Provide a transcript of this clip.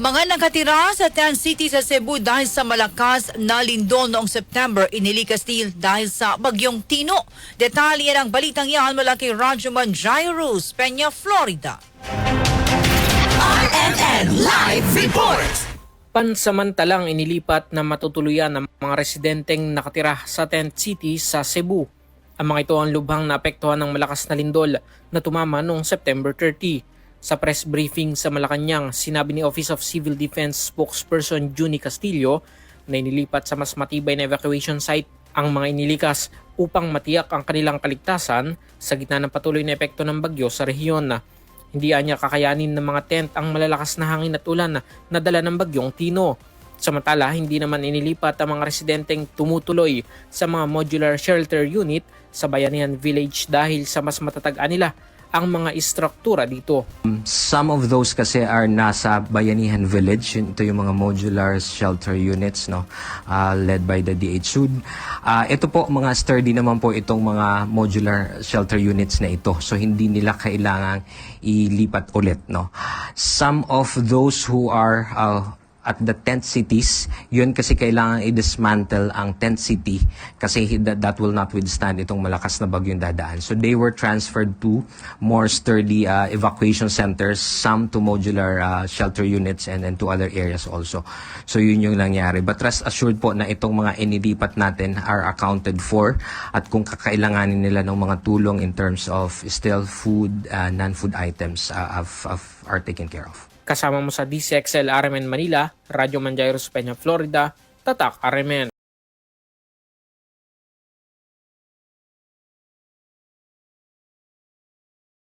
Mga nakatira sa 10 cities sa Cebu dahil sa malakas na lindol noong September, inilikas din dahil sa bagyong Tino. Detalye ng balitang yan mula kay Rajuman Jairus, Peña, Florida. RNN Live Report! Pansamantalang inilipat na matutuluyan ng mga residenteng nakatira sa tent city sa Cebu. Ang mga ito ang lubhang naapektuhan ng malakas na lindol na tumama noong September 30. Sa press briefing sa Malacanang, sinabi ni Office of Civil Defense spokesperson Juni Castillo na inilipat sa mas matibay na evacuation site ang mga inilikas upang matiyak ang kanilang kaligtasan sa gitna ng patuloy na epekto ng bagyo sa rehiyon. Hindi anya kakayanin ng mga tent ang malalakas na hangin at ulan na dala ng bagyong Tino. Samantala, hindi naman inilipat ang mga residenteng tumutuloy sa mga modular shelter unit sa Bayanihan Village dahil sa mas matatagaan nila ang mga istruktura dito. Some of those kasi are nasa Bayanihan Village. Ito yung mga modular shelter units no ah, led by the DHSUD. Ah, ito po mga sturdy naman po itong mga modular shelter units na ito. So hindi nila kailangang ilipat ulit no. Some of those who are ah, at the tent cities, yun kasi kailangan i-dismantle ang tent city kasi that, that will not withstand itong malakas na bagyong dadaan. So they were transferred to more sturdy uh, evacuation centers, some to modular uh, shelter units and then to other areas also. So yun yung nangyari. But rest assured po na itong mga inilipat natin are accounted for at kung kakailanganin nila ng mga tulong in terms of still food, uh, non-food items uh, of, of, are taken care of. Kasama mo sa DCXL RMN Manila, Radyo Manjairos Peña, Florida, Tatak RMN.